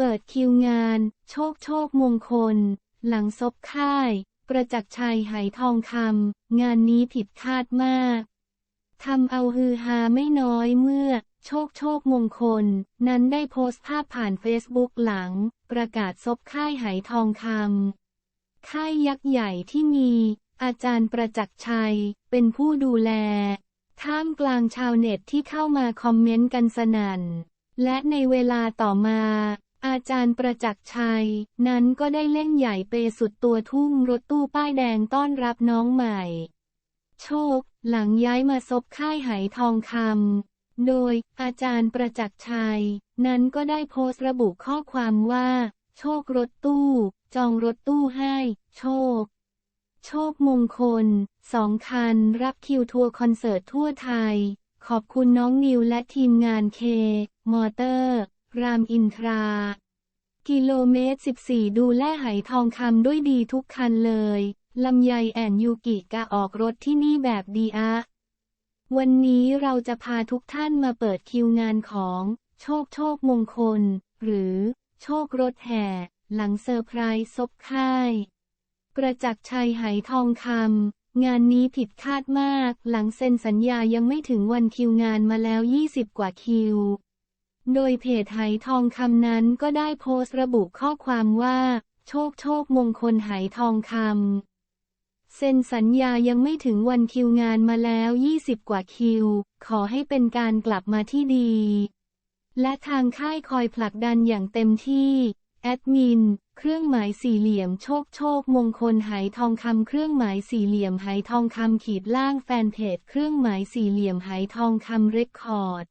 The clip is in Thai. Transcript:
เปิดคิวงาน โชคโชคมงคล หลังซบค่าย ประจักษ์ชัยไหทองคำงานนี้ผิดคาดมากทำเอาฮือฮาไม่น้อยเมื่อ โชคโชคมงคล นั้นได้โพสต์ภาพผ่านเฟซบุ๊กหลัง ประกาศซบค่ายไหทองคำค่ายยักษ์ใหญ่ที่มี อาจารย์ประจักษ์ชัย เป็นผู้ดูแล ท่ามกลางชาวเน็ตที่เข้ามาคอมเมนต์กันสนั่น และในเวลาต่อมา อาจารย์ประจักษ์ชัย นั้นก็ได้เล่นใหญ่เปสุดตัวทุ่งรถตู้ป้ายแดงต้อนรับน้องใหม่ โชค หลังย้ายมาซบค่ายไหทองคำโดยอาจารย์ประจักษ์ชัย นั้นก็ได้โพสต์ระบุข้อความว่า โชครถตู้ จองรถตู้ให้ โชค โชคมงคลสองคันรับคิวทัวร์คอนเสิร์ตทั่วไทย ขอบคุณน้องนิวและทีมงานเค มอเตอร์ รามอินทรา กิโลเมตร 14 ดูแลไหทองคำด้วยดีทุกคันเลย ลำไยแอนยูกิกะออกรถที่นี่แบบดีอะ วันนี้เราจะพาทุกท่านมาเปิดคิวงานของ โชคโชคมงคล หรือ โชครถแห่ หลังเซอร์ไพรส์ซบค่าย ประจักษ์ชัยไหทองคำงานนี้ผิดคาดมาก หลังเซ็นสัญญายังไม่ถึงวันคิวงานมาแล้ว 20 กว่าคิว โดยเพจไหทองคำนั้นก็ได้โพสต์ระบุข้อความว่า โชคโชคมงคลไหทองคำเซ็นสัญญายังไม่ถึงวันคิวงานมาแล้ว 20 กว่าคิว ขอให้เป็นการกลับมาที่ดี และทางค่ายคอยผลักดันอย่างเต็มที่ แอดมิน เครื่องหมายสี่เหลี่ยมโชคโชคมงคลไหทองคำเครื่องหมายสี่เหลี่ยมไหทองคำขีดล่างแฟนเพจเครื่องหมายสี่เหลี่ยมไหทองคำเรคคอร์ด